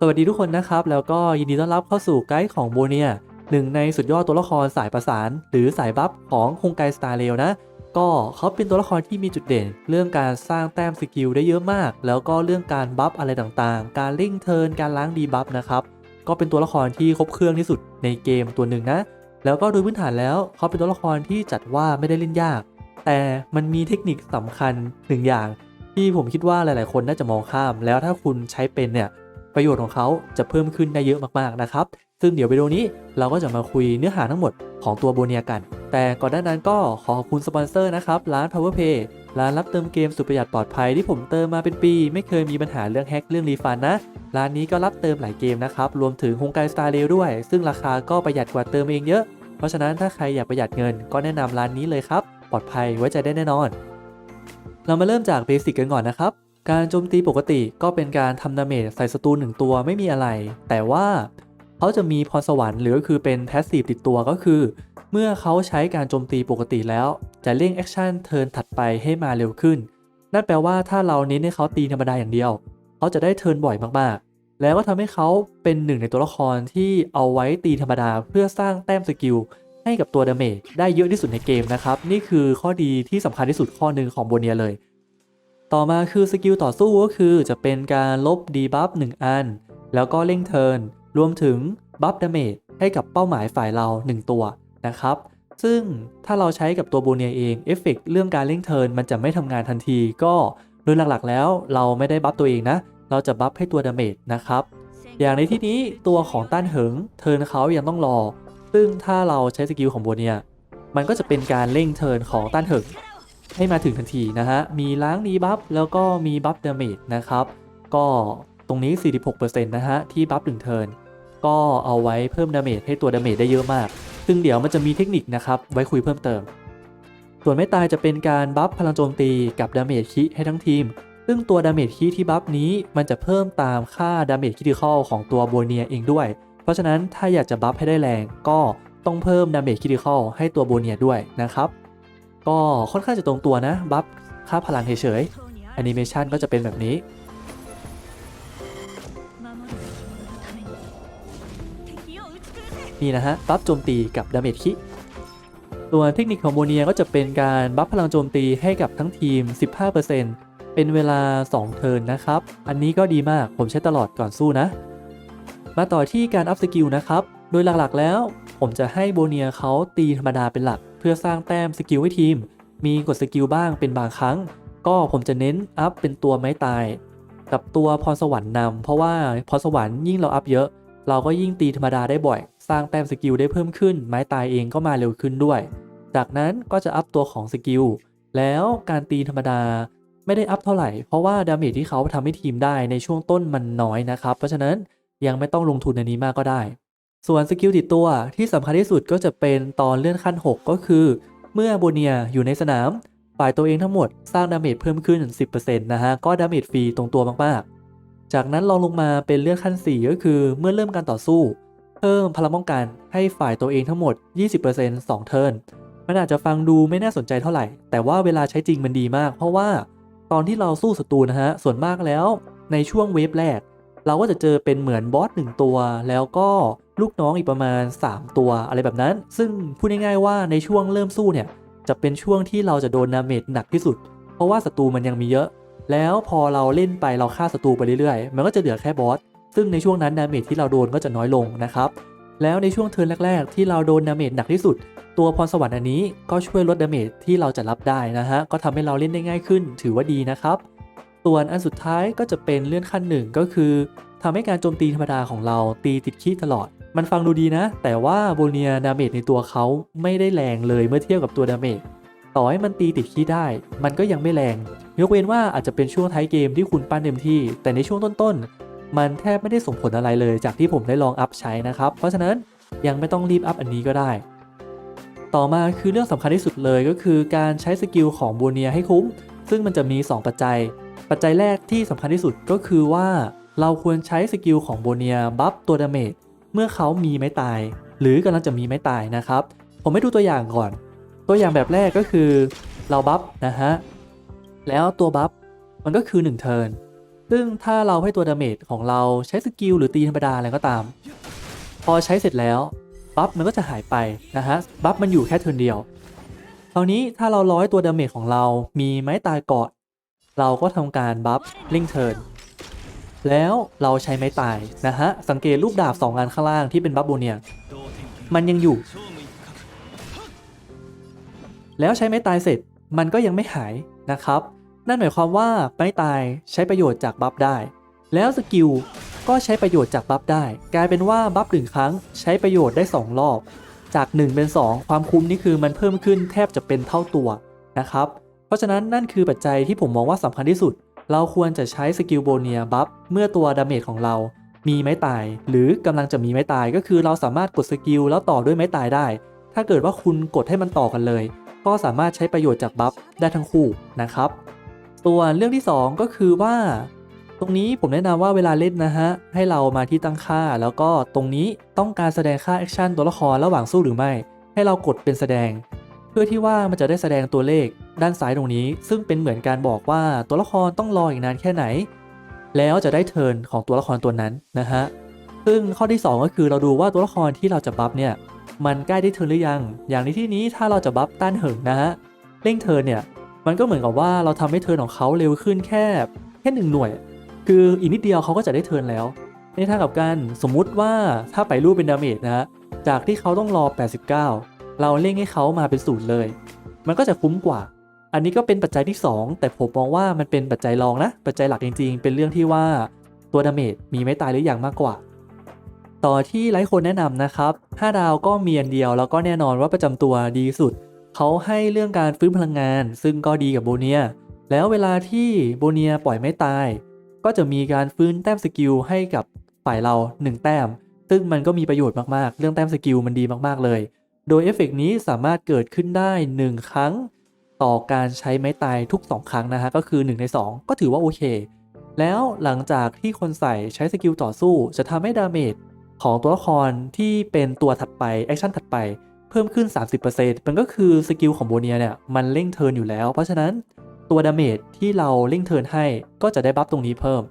สวัสดีทุกคนนะครับ แล้วก็ยินดีต้อนรับเข้าสู่ไกด์ของโบเนียหนึ่งในสุดยอดตัวละครสายประสาน หรือสายบัฟของฮงไกสตาร์เรลนะ ก็เขาเป็นตัวละครที่มีจุดเด่น เรื่องการสร้างแต้มสกิลได้เยอะมาก แล้วก็เรื่องการบัฟอะไรต่างๆ การเร่งเทิร์นการล้างดีบัฟนะครับก็เป็นตัวละครที่ครบเครื่องที่สุดในเกมตัวหนึ่งนะ แล้วก็โดยพื้นฐานแล้วเขาเป็นตัวละครที่จัดว่าไม่ได้เล่นยาก แต่มันมีเทคนิคสำคัญหนึ่งอย่าง ที่ผมคิดว่าหลายๆ คนน่าจะมองข้าม แล้วถ้าคุณใช้เป็นเนี่ย ประโยชน์ของเขาจะเพิ่มขึ้นได้เยอะมากๆนะครับ ซึ่งเดี๋ยววิดีโอนี้เราก็จะมาคุยเนื้อหาทั้งหมดของตัวโบเนียกัน แต่ก่อนหน้านั้นก็ขอขอบคุณสปอนเซอร์นะครับร้าน PowerPay ร้านรับเติมเกมสุดประหยัดปลอดภัยที่ผมเติมมาเป็นปี ไม่เคยมีปัญหาเรื่องแฮกเรื่องรีฟันนะ ร้านนี้ก็รับเติมหลายเกมนะครับ รวมถึงฮงไกสตาร์เรลด้วย ซึ่งราคาก็ประหยัดกว่าเติมเองเยอะ เพราะฉะนั้นถ้าใครอยากประหยัดเงินก็แนะนำร้านนี้เลยครับ ปลอดภัยไว้ใจได้แน่นอน เรามาเริ่มจากเบสิกกันก่อนนะครับ การโจมตีปกติก็เป็นการทำดาเมจใส่ศัตรูหนึ่งตัวไม่มีอะไร แต่ว่าเขาจะมีพรสวรรค์หรือก็คือเป็นแพสซีฟติดตัวก็คือ เมื่อเขาใช้การโจมตีปกติแล้ว จะเร่งแอคชั่นเทิร์นถัดไปให้มาเร็วขึ้น นั่นแปลว่าถ้าเราเน้นให้เขาตีธรรมดาอย่างเดียว เขาจะได้เทิร์นบ่อยมากๆ แล้วก็ทำให้เขาเป็นหนึ่งในตัวละครที่เอาไว้ตีธรรมดาเพื่อสร้างแต้มสกิลให้กับตัวดาเมจได้เยอะที่สุดในเกมนะครับ นี่คือข้อดีที่สำคัญที่สุดข้อหนึ่งของโบเนียเลย ต่อมาคือสกิลต่อสู้ก็คือจะเป็นการลบดีบัฟ1อัน แล้วก็เร่งเทิร์นรวมถึงบัฟดาเมจให้กับเป้าหมายฝ่ายเรา 1 ตัวนะครับ ซึ่งถ้าเราใช้กับตัวโบเนียเองเอฟเฟกต์เรื่องการเร่งเทิร์นมันจะไม่ทำงานทันที ก็โดยหลักๆแล้วเราไม่ได้บัฟตัวเองนะ เราจะบัฟให้ตัวดาเมจนะครับ อย่างในที่นี้ตัวของต้านเหิงเทิร์นเขายังต้องรอ ซึ่งถ้าเราใช้สกิลของโบเนียมันก็จะเป็นการเร่งเทิร์นของต้านเหิง ให้มาถึงทันทีนะฮะ มีล้างดีบัฟแล้วก็มีบัฟเดเมจนะครับ ก็ตรงนี้ 46%นะฮะ ที่บัฟ1เทิร์นก็เอาไว้เพิ่มดาเมจให้ตัวดาเมจได้เยอะมาก ซึ่งเดี๋ยวมันจะมีเทคนิคนะครับ ไว้คุยเพิ่มเติม ส่วนไม่ตายจะเป็นการบัฟพลังโจมตีกับดาเมจคิให้ทั้งทีม ซึ่งตัวดาเมจคีที่บัฟนี้มันจะเพิ่มตามค่าดาเมจคิติคอลของตัวโบเนียเองด้วย เพราะฉะนั้นถ้าอยากจะบัฟให้ได้แรงก็ต้องเพิ่มดาเมจคิติคอลให้ตัวโบเนียด้วยนะครับ ก็ค่อนข้างจะตรงตัวนะ บัฟค่าพลังเฉยๆแอนิเมชันก็จะเป็นแบบนี้นี่นะฮะบัฟโจมตีกับดาเมจคิส่วนเทคนิคของโบเนียก็จะเป็นการบัฟพลังโจมตีให้กับทั้งทีม 15%เป็นเวลา 2 เทิร์นนะครับ อันนี้ก็ดีมากผมใช้ตลอดก่อนสู้นะ มาต่อที่การอัพสกิลนะครับ โดยหลักๆแล้ว ผมจะให้โบเนียเขาตีธรรมดาเป็นหลัก พื่อสร้างแต้มสกิลให้ทีม มีกดสกิลบ้างเป็นบางครั้ง ก็ผมจะเน้นอัพเป็นตัวไม้ตาย กับตัวพรสวรรค์นำเพราะว่าพรสวรรค์ยิ่งเราอัพเยอะ เราก็ยิ่งตีธรรมดาได้บ่อย สร้างแต้มสกิลได้เพิ่มขึ้น ไม้ตายเองก็มาเร็วขึ้นด้วย จากนั้นก็จะอัพตัวของสกิลแล้วการตีธรรมดาไม่ได้อัพเท่าไหร่ เพราะว่าดาเมจที่เขาทำให้ทีมได้ในช่วงต้นมันน้อยนะครับ เพราะฉะนั้นยังไม่ต้องลงทุนในนี้มากก็ได้ ส่วนสกิลติดตัวที่สำคัญที่สุดก็จะเป็นตอนเลื่อนขั้น 6 ก็คือ เมื่อโบเนียอยู่ในสนาม ฝ่ายตัวเองทั้งหมดสร้างดาเมจเพิ่มขึ้น 10%นะฮะ ก็ดาเมจฟรีตรงตัวมากๆ จากนั้นลองลงมาเป็นเลื่อนขั้น 4 ก็คือเมื่อเริ่มการต่อสู้ เพิ่มพลังป้องกันให้ฝ่ายตัวเองทั้งหมด 20% 2 เทิร์นมันอาจจะฟังดูไม่น่าสนใจเท่าไหร่ แต่ว่าเวลาใช้จริงมันดีมาก เพราะว่าตอนที่เราสู้ศัตรูนะฮะส่วนมากแล้วในช่วงเวฟแรก เราก็จะเจอเป็นเหมือนบอสหนึ่งตัวแล้วก็ ลูกน้องอีกประมาณ 3 ตัวอะไรแบบนั้น ซึ่งพูดง่ายๆว่าในช่วงเริ่มสู้เนี่ยจะเป็นช่วงที่เราจะโดนดาเมจหนักที่สุด เพราะว่าศัตรูมันยังมีเยอะ แล้วพอเราเล่นไปเราฆ่าศัตรูไปเรื่อยๆ มันก็จะเหลือแค่บอส ซึ่งในช่วงนั้นดาเมจที่เราโดนก็จะน้อยลงนะครับ แล้วในช่วงเทิร์นแรก ๆ ที่เราโดนดาเมจหนักที่สุด ตัวพรสวรรค์อันนี้ก็ช่วยลดดาเมจที่เราจะรับได้นะฮะ ก็ทำให้เราเล่นได้ง่ายขึ้น ถือว่าดีนะครับ ส่วนอันสุดท้ายก็จะเป็นเลื่อนขั้นหนึ่งก็คือทำให้การโจมตีธรรมดาของเราตีติดขี้ตลอด มันฟังดูดีนะ แต่ว่าโบเนียดาเมจในตัวเขาไม่ได้แรงเลยเมื่อเทียบกับตัวดาเมจต่อให้มันตีติดขี้ได้ มันก็ยังไม่แรง ยกเว้นว่าอาจจะเป็นช่วงท้ายเกมที่คุณปั้นเต็มที่ แต่ในช่วงต้นๆ มันแทบไม่ได้ส่งผลอะไรเลยจากที่ผมได้ลองอัพใช้นะครับ เพราะฉะนั้นยังไม่ต้องรีบอัพอันนี้ก็ได้ ต่อมาคือเรื่องสำคัญที่สุดเลยก็คือการใช้สกิลของโบเนียให้คุ้ม ซึ่งมันจะมี 2 ปัจจัย ปัจจัยแรกที่สำคัญที่สุดก็คือว่าเราควรใช้สกิลของโบเนียบัฟตัวดาเมจ เมื่อเขามีไม้ตาย หรือกำลังจะมีไม้ตายนะครับ ผมให้ดูตัวอย่างก่อน ตัวอย่างแบบแรกก็คือเราบัฟนะฮะแล้วตัวบัฟมันก็คือ1เทิร์นซึ่งถ้าเราให้ตัวดาเมจของเราใช้สกิลหรือตีธรรมดาอะไรก็ตาม พอใช้เสร็จแล้วบัฟมันก็จะหายไปนะฮะบัฟมันอยู่แค่เทิร์นเดียวคราวนี้ถ้าเราร้อยตัวดาเมจของเรามีไม้ตายเกาะเราก็ทำการบัฟเร่งเทิร์น แล้วเราใช้ไม้ตายนะฮะ สังเกตรูปดาบสองอันข้างล่างที่เป็นบัฟโบเนีย มันยังอยู่ แล้วใช้ไม้ตายเสร็จมันก็ยังไม่หายนะครับ นั่นหมายความว่าไม้ตายใช้ประโยชน์จากบัฟได้ แล้วสกิลก็ใช้ประโยชน์จากบัฟได้ กลายเป็นว่าบัฟหนึ่งครั้งใช้ประโยชน์ได้ 2 รอบ จาก 1 เป็น 2 ความคุ้มนี่คือมันเพิ่มขึ้นแทบจะเป็นเท่าตัวนะครับ เพราะฉะนั้นนั่นคือปัจจัยที่ผมมองว่าสำคัญที่สุด เราควรจะใช้สกิลโบเนียบัฟเมื่อตัวดาเมจของเรามีไม้ตาย หรือกำลังจะมีไม้ตายก็คือเราสามารถกดสกิลแล้วต่อด้วยไม้ตายได้ ถ้าเกิดว่าคุณกดให้มันต่อกันเลย ก็สามารถใช้ประโยชน์จากบัฟได้ทั้งคู่นะครับส่วนเรื่องที่ 2 ก็คือว่า ตรงนี้ผมแนะนำว่าเวลาเล่นนะฮะ ให้เรามาที่ตั้งค่า แล้วก็ตรงนี้ต้องการแสดงค่าแอคชั่นตัวละครระหว่างสู้หรือไม่ ให้เรากดเป็นแสดง พื่อที่ว่ามันจะได้แสดงตัวเลขด้านซ้ายตรงนี้ ซึ่งเป็นเหมือนการบอกว่าตัวละครต้องรออีกนานแค่ไหน แล้วจะได้เทิร์นของตัวละครตัวนั้นนะฮะซึ่งข้อที่ 2 ก็คือเราดูว่าตัวละครที่เราจะบัฟเนี่ยมันใกล้ได้เทิร์นหรือยัง อย่างในที่นี้ถ้าเราจะบัฟต้านเหิงนะฮะเร่งเทิร์นเนี่ยมันก็เหมือนกับว่าเราทำให้เทิร์นของเขาเร็วขึ้นแค่แค่หนึ่งหน่วย คืออีกนิดเดียวเขาก็จะได้เทิร์นแล้ว ในทางกลับกันสมมุติว่าถ้าไปรูปเป็นดาเมจนะฮะจากที่เขาต้องรอ 89 เราเร่งให้เขามาเป็นศูนย์เลย มันก็จะคุ้มกว่า อันนี้ก็เป็นปัจจัยที่ 2 แต่ผมมองว่ามันเป็นปัจจัยรองนะ ปัจจัยหลักจริง ๆ เป็นเรื่องที่ว่าตัวดาเมจมีไม่ตายหรืออยังมากกว่า ต่อที่หลายคนแนะนำนะครับ5ดาวก็มีอันเดียวแล้วก็แน่นอนว่าประจำตัวดีสุด เขาให้เรื่องการฟื้นพลังงาน ซึ่งก็ดีกับโบเนีย แล้วเวลาที่โบเนียปล่อยไม่ตาย ก็จะมีการฟื้นแต้มสกิลให้กับฝ่ายเรา 1 แต้ม ซึ่งมันก็มีประโยชน์มากๆ เรื่องแต้มสกิลมันดีมากๆเลย โดยเอฟเฟกต์นี้สามารถเกิดขึ้นได้ 1 ครั้ง ต่อการใช้ไม้ตายทุก 2 ครั้งนะฮะก็คือ 1 ใน 2 ก็ถือว่าโอเค แล้วหลังจากที่คนใส่ใช้สกิลต่อสู้จะทำให้ดาเมจของตัวละครที่เป็นตัวถัดไป แอคชั่นถัดไปเพิ่มขึ้น 30%มันก็คือสกิลของโบเนียเนี่ยมันเร่งเทิร์นอยู่แล้ว เพราะฉะนั้นตัวดาเมจที่เราเร่งเทิร์นให้ก็จะได้บัฟตรงนี้เพิ่ม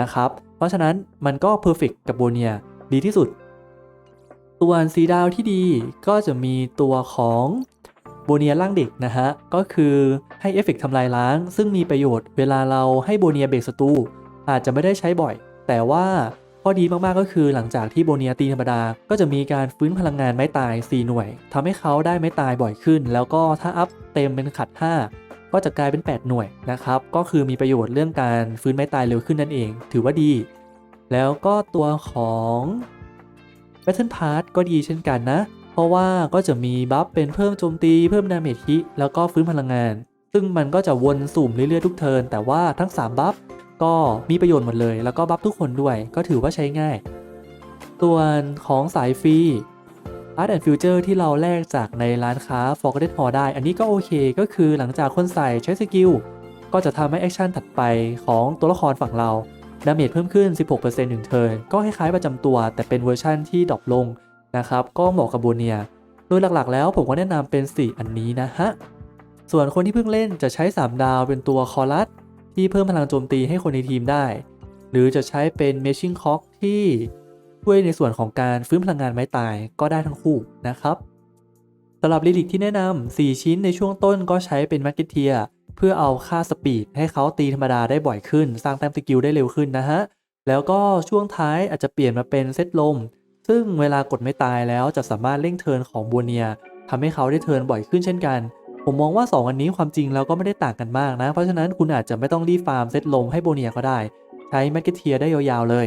นะครับ เพราะฉะนั้นมันก็เพอร์เฟกกับโบเนียดีที่สุด ส่วนสีดาวที่ดีก็จะมีตัวของโบเนียร่างเด็กนะฮะ ก็คือให้เอฟเฟกต์ทำลายล้าง ซึ่งมีประโยชน์เวลาเราให้โบเนียเบรกศัตรูอาจจะไม่ได้ใช้บ่อย แต่ว่าข้อดีมากๆก็คือหลังจากที่โบเนียตีธรรมดา ก็จะมีการฟื้นพลังงานไม้ตาย 4 หน่วยทำให้เขาได้ไม้ตายบ่อยขึ้น แล้วก็ถ้าอัพเต็มเป็นขัด 5 ก็จะกลายเป็น 8 หน่วยนะครับ ก็คือมีประโยชน์เรื่องการฟื้นไม้ตายเร็วขึ้นนั่นเอง ถือว่าดี แล้วก็ตัวของ Battle Pass ก็ดีเช่นกันนะ เพราะว่าก็จะมีบัฟเป็นเพิ่มโจมตีเพิ่มดาเมจฮิแล้วก็ฟื้นพลังงาน ซึ่งมันก็จะวนสุ่มเรื่อยๆทุกเทิร์นแต่ว่าทั้ง 3 บัฟก็มีประโยชน์หมดเลย แล้วก็บัฟทุกคนด้วยก็ถือว่าใช้ง่าย ส่วนของสายฟรี Art and Future ที่เราแลกจากในร้านค้า Forgotten Hall ได้ อันนี้ก็โอเคก็คือหลังจากคนใส่ใช้สกิลก็จะทำให้แอคชั่นถัดไปของตัวละครฝั่งเรา ดาเมจเพิ่มขึ้น 16%หนึ่งเทิร์นก็คล้ายๆประจำตัว แต่เป็นเวอร์ชั่นที่ดรอปลงนะครับก็เหมาะกับโบเนีย โดยหลักๆ แล้วผมก็แนะนำเป็น 4 อันนี้นะฮะ ส่วนคนที่เพิ่งเล่นจะใช้ 3 ดาวเป็นตัวคอรัสที่เพิ่มพลังโจมตีให้คนในทีมได้ หรือจะใช้เป็นเมชิ่งคอกที่ช่วยในส่วนของการฟื้นพลังงานไม้ตายก็ได้ทั้งคู่นะครับสำหรับลิลิกที่แนะนำ4 ชิ้นในช่วงต้นก็ใช้เป็นแมกเทีย เพื่อเอาค่าสปีดให้เขาตีธรรมดาได้บ่อยขึ้น สร้างแต้มสกิลได้เร็วขึ้นนะฮะ แล้วก็ช่วงท้ายอาจจะเปลี่ยนมาเป็นเซตลม ซึ่งเวลากดไม่ตายแล้วจะสามารถเร่งเทิร์นของบัวเนียทำให้เขาได้เทิร์นบ่อยขึ้นเช่นกัน ผมมองว่า 2 อันนี้ความจริงแล้วก็ไม่ได้ต่างกันมากนะ เพราะฉะนั้นคุณอาจจะไม่ต้องรีฟาร์มเซตลมให้โบเนียก็ได้ ใช้แมกเทียได้ยาวๆเลย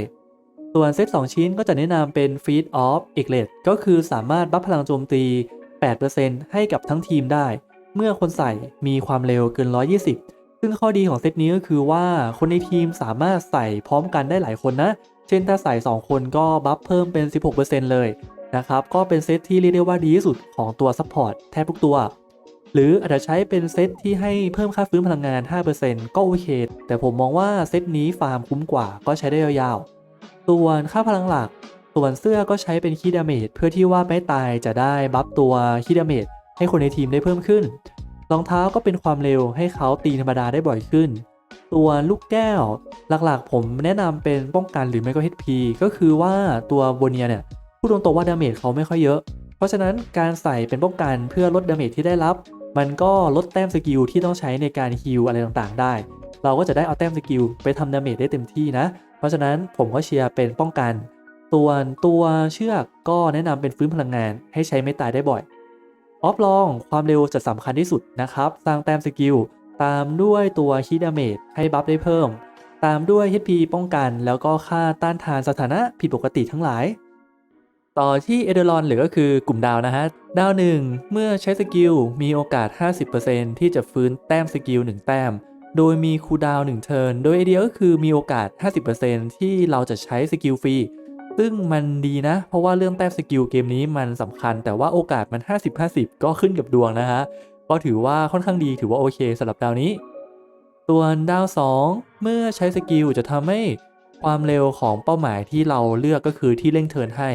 ส่วนเซต2ชิ้นก็จะแนะนำเป็น Feed of e g l e t ก็คือสามารถบัฟพลังโจมตี 8%ให้กับทั้งทีมได้ เมื่อคนใส่มีความเร็วเกิน 120 ซึ่งข้อดีของเซตนี้ก็คือว่าคนในทีมสามารถใส่พร้อมกันได้หลายคนนะ เช่นถ้าใส่ 2 คนก็บัฟเพิ่มเป็น 16%เลยนะครับ ก็เป็นเซตที่เรียกได้ว่าดีที่สุดของตัวซัพพอร์ตแทบทุกตัว หรืออาจจะใช้เป็นเซตที่ให้เพิ่มค่าฟื้นพลังงาน 5%ก็โอเค แต่ผมมองว่าเซตนี้ฟาร์มคุ้มกว่าก็ใช้ได้ยาวๆ ส่วนค่าพลังหลัก ส่วนเสื้อก็ใช้เป็นคีดาเมจเพื่อที่ว่าไม่ตายจะได้บัฟตัวคีดาเมจ ให้คนในทีมได้เพิ่มขึ้น รองเท้าก็เป็นความเร็วให้เขาตีธรรมดาได้บ่อยขึ้น ตัวลูกแก้วหลักๆ ผมแนะนำเป็นป้องกันหรือไม่ก็ HP ก็คือว่าตัวโบเนียเนี่ยพูดตรงๆว่าดาเมจเขาไม่ค่อยเยอะ เพราะฉะนั้นการใส่เป็นป้องกันเพื่อลดดาเมจที่ได้รับ มันก็ลดแต้มสกิลที่ต้องใช้ในการฮิลอะไรต่างๆ ได้ เราก็จะได้เอาแต้มสกิลไปทำดาเมจได้เต็มที่นะ เพราะฉะนั้นผมก็เชียร์เป็นป้องกันส่วนตัวเชือกก็แนะนำเป็นฟื้นพลังงานให้ใช้ไม่ตายได้บ่อย ออฟลองความเร็วจะสำคัญที่สุดนะครับ สร้างแต้มสกิล ตามด้วยตัวฮีดาเมจให้บัฟได้เพิ่ม ตามด้วย HP ป้องกันแล้วก็ค่าต้านทานสถานะผิดปกติทั้งหลาย ต่อที่เอเดรอนหรือก็คือกลุ่มดาวนะฮะ ดาวหนึ่งเมื่อใช้สกิลมีโอกาส 50%ที่จะฟื้นแต้มสกิล 1 แต้ม โดยมีคูดาวน1เทิร์น โดยไอเดียก็คือมีโอกาส 50%ที่เราจะใช้สกิลฟรี ซึ่งมันดีนะ เพราะว่าเรื่องแต้มสกิลเกมนี้มันสำคัญ แต่ว่าโอกาสมัน 50-50 ก็ขึ้นกับดวงนะฮะ ก็ถือว่าค่อนข้างดีถือว่าโอเคสำหรับดาวนี้ ส่วนดาว 2 เมื่อใช้สกิลจะทำให้ความเร็วของเป้าหมายที่เราเลือกก็คือที่เร่งเทิร์นให้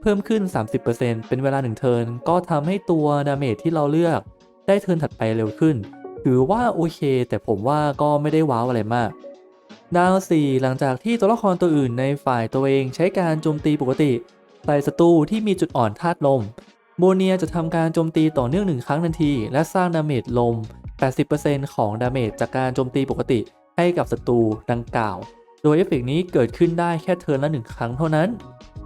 เพิ่มขึ้น 30%เป็นเวลา1เทิร์นก็ทำให้ตัวดาเมจที่เราเลือกได้เทิร์นถัดไปเร็วขึ้น ถือว่าโอเค แต่ผมว่าก็ไม่ได้ว้าวอะไรมาก ดาว 4 หลังจากที่ตัวละครตัวอื่นในฝ่ายตัวเองใช้การโจมตีปกติใส่ศัตรูที่มีจุดอ่อนธาตุลม โบเนียจะทำการโจมตีต่อเนื่องหนึ่งครั้งทันที และสร้างดาเมจลม 80%ของดาเมจจากการโจมตีปกติให้กับศัตรูดังกล่าว โดยเอฟเฟกต์นี้เกิดขึ้นได้แค่เทิร์นละหนึ่งครั้งเท่านั้น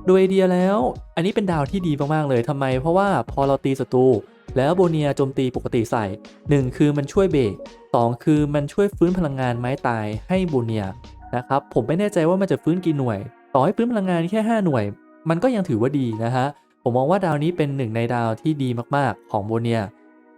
โดยไอเดียแล้ว อันนี้เป็นดาวที่ดีมากๆเลยทำไม เพราะว่าพอเราตีศัตรู แล้วโบเนียโจมตีปกติใส่ 1 คือมันช่วยเบรก2คือมันช่วยฟื้นพลังงานไม้ตายให้โบเนียนะครับผมไม่แน่ใจว่ามันจะฟื้นกี่หน่วย ต่อให้ฟื้นพลังงานแค่ 5 หน่วย มันก็ยังถือว่าดีนะฮะผมมองว่าดาวนี้เป็นหนึ่งในดาวที่ดีมากๆของโบเนีย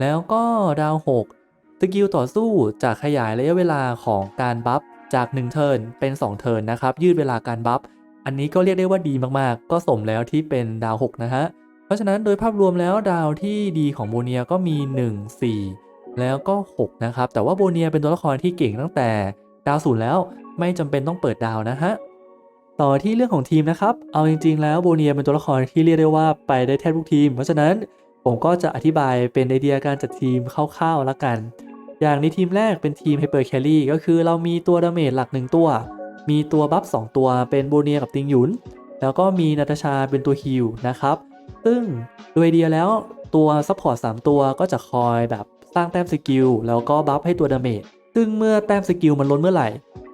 แล้วก็ดาว 6 สกิลต่อสู้จะขยายระยะเวลาของการบัฟจาก 1 เทิร์นเป็น 2 เทิร์นนะครับยืดเวลาการบัฟอันนี้ก็เรียกได้ว่าดีมากๆ ก็สมแล้วที่เป็นดาว 6 นะฮะ เพราะฉะนั้นโดยภาพรวมแล้วดาวที่ดีของโบเนียก็มี 1 4 แล้วก็ 6 นะครับ แต่ว่าโบเนียเป็นตัวละครที่เก่งตั้งแต่ดาวศูนย์แล้วไม่จำเป็นต้องเปิดดาวนะฮะต่อที่เรื่องของทีมนะครับ เอาจริง ๆ แล้วโบเนียเป็นตัวละครที่เรียกได้ว่าไปได้แทบทุกทีม เพราะฉะนั้นผมก็จะอธิบายเป็นไอเดียการจัดทีมคร่าวๆแล้วกัน อย่างในทีมแรกเป็นทีม Hyper Carry ก็คือเรามีตัวดาเมจหลัก 1 ตัว มีตัวบัฟ2ตัวเป็นโบเนียกับติงหยุน แล้วก็มีนาตาชาเป็นตัวฮิลนะครับ ซึ่งโดยเดียแล้วตัวซัพพอร์ต3ตัวก็จะคอยแบบสร้างแต้มสกิลแล้วก็บัฟให้ตัวดาเมจซึ่งเมื่อแต้มสกิลมันล้นเมื่อไหร่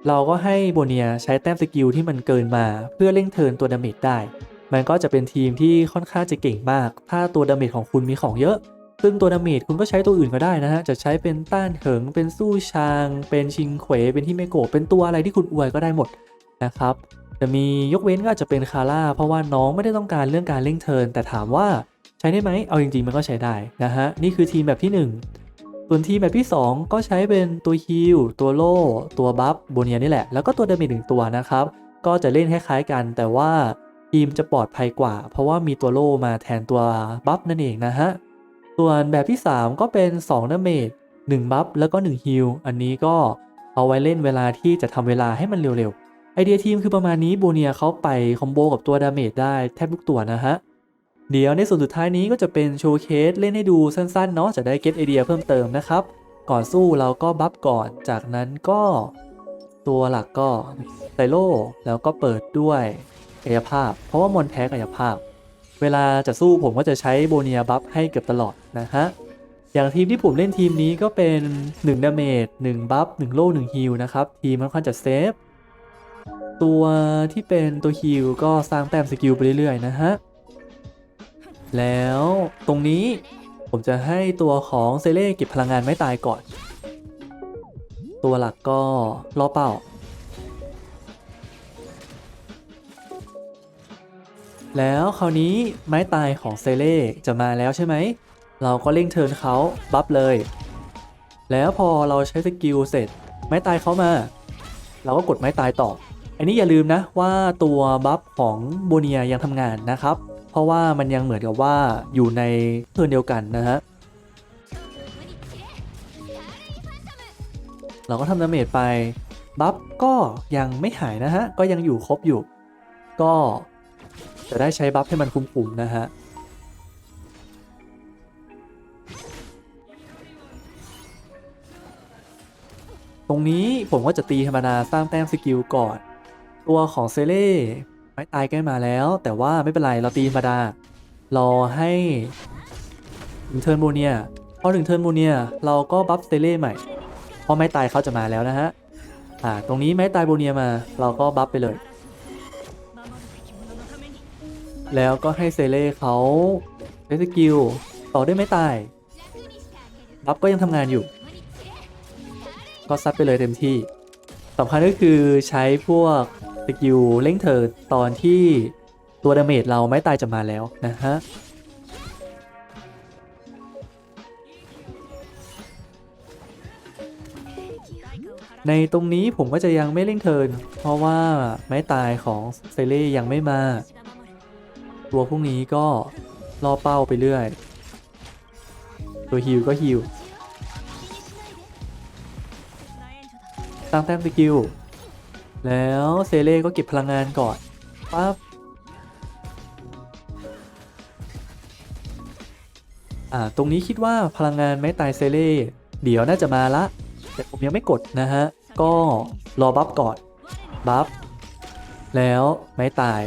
เราก็ให้โบเนียใช้แต้มสกิลที่มันเกินมาเพื่อเร่งเทินตัวดาเมจได้ มันก็จะเป็นทีมที่ค่อนข้างจะเก่งมาก ถ้าตัวดาเมจของคุณมีของเยอะ ซึ่งตัวดาเมจคุณก็ใช้ตัวอื่นก็ได้นะฮะ จะใช้เป็นต้านเถิง เป็นสู้ชาง เป็นชิงเขว เป็นที่เมโกะเป็นตัวอะไรที่คุณอวยก็ได้หมดนะครับ จะมียกเว้นก็อาจจะเป็นคาร่าเพราะว่าน้องไม่ได้ต้องการเรื่องการเร่งเทิร์นแต่ถามว่าใช้ได้ไหมเอาจริงๆมันก็ใช้ได้นะฮะนี่คือทีมแบบที่ 1 ส่วนทีมแบบที่ 2 ก็ใช้เป็นตัวฮิลตัวโล่ตัวบัฟโบเนียนี่แหละ แล้วก็ตัวเดเมจหนึ่งตัวนะครับก็จะเล่นคล้ายๆกัน แต่ว่าทีมจะปลอดภัยกว่า เพราะว่ามีตัวโล่มาแทนตัวบัฟนั่นเองนะฮะส่วนแบบที่ 3 ก็เป็น2ดาเมจ1บัฟแล้วก็1ฮิลอันนี้ก็เอาไว้เล่นเวลาที่จะทำเวลาให้มันเร็วๆ ไอเดียทีมคือประมาณนี้โบเนียเขาไปคอมโบกับตัวดาเมจได้แทบทุกตัวนะฮะ เดี๋ยวในส่วนสุดท้ายนี้ก็จะเป็นโชว์เคสเล่นให้ดูสั้นๆเนาะจะได้เก็ตไอเดียเพิ่มเติมนะครับ ก่อนสู้เราก็บัฟก่อนจากนั้นก็ ตัวหลักก็ไซโลแล้วก็เปิดด้วยกายภาพ เพราะว่ามอนแพ้กายภาพ เวลาจะสู้ผมก็จะใช้โบเนียบัฟให้เกือบตลอดนะฮะอย่างทีมที่ผมเล่นทีมนี้ก็เป็น1ดาเมจ1บัฟ1โล่1ฮิลนะครับทีมค่อนข้างจะเซฟ ตัวที่เป็นตัวฮิลก็สร้างแต้มสกิลไปเรื่อยๆนะฮะ แล้วตรงนี้ผมจะให้ตัวของเซเล่เก็บพลังงานไม่ตายก่อน ตัวหลักก็ล่อเป้า แล้วคราวนี้ไม้ตายของเซเล่จะมาแล้วใช่ไหม เราก็เร่งเทิร์นเขาบัฟเลย แล้วพอเราใช้สกิลเสร็จ ไม้ตายเขามา เราก็กดไม้ตายต่อ อันนี้อย่าลืมนะว่าตัวบัฟของโบเนียยังทำงานนะครับ เพราะว่ามันยังเหมือนกับว่าอยู่ในเทิร์นเดียวกันนะฮะเราก็ทำดาเมจไปบัฟก็ยังไม่หายนะฮะ ก็ยังอยู่ครบอยู่ ก็จะได้ใช้บัฟให้มันคุ้มๆนะฮะตรงนี้ผมก็จะตีธรรมดาสร้างแต้มสกิลก่อน ตัวของเซเล่ไม่ตายใกล้มาแล้ว แต่ว่าไม่เป็นไรเราตีธรรมดารอให้ถึงเทิร์นโมเนียพอถึงเทิร์นโมเนียเราก็บัฟเซเล่ใหม่เพราะไม้ตายเขาจะมาแล้วนะฮะอ่าตรงนี้ไม้ตายโบเนียมา เราก็บัฟไปเลย แล้วก็ให้เซเล่เขาใช้สกิลต่อด้วยไม้ตายบัฟก็ยังทำงานอยู่ ก็ซัดไปเลยเต็มที่สำคัญก็คือใช้พวก สกิลเร่งเทิร์นตอนที่ตัวดาเมจเราไม่ตายจะมาแล้วนะฮะในตรงนี้ผมก็จะยังไม่เร่งเทิน เพราะว่าไม้ตายของเซเล่ยังไม่มา ตัวพวกนี้ก็ล่อเป้าไปเรื่อย ตัวฮิวก็ฮิวสร้งแต้มสกิล แล้วเซเล่ก็เก็บพลังงานก่อนปั๊บอ่าตรงนี้คิดว่าพลังงานไม้ตายเซเล่เดี๋ยวน่าจะมาละ แต่ผมยังไม่กดนะฮะ ก็รอบัฟก่อนบัฟแล้วไม้ตาย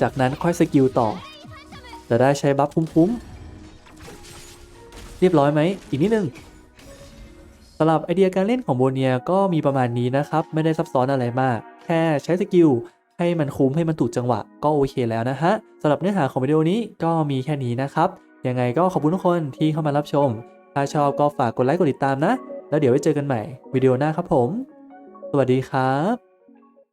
จากนั้นค่อยสกิลต่อ จะได้ใช้บัฟคุ้มๆเรียบร้อยไหมอีกนิดนึง สำหรับไอเดียการเล่นของโบเนียก็มีประมาณนี้นะครับ ไม่ได้ซับซ้อนอะไรมาก แค่ใช้สกิลให้มันคุ้มให้มันถูกจังหวะก็โอเคแล้วนะฮะสำหรับเนื้อหาของวิดีโอนี้ก็มีแค่นี้นะครับยังไงก็ขอบคุณทุกคนที่เข้ามารับชม ถ้าชอบก็ฝากกดไลค์กดติดตามนะ แล้วเดี๋ยวไว้เจอกันใหม่วิดีโอหน้าครับผม สวัสดีครับ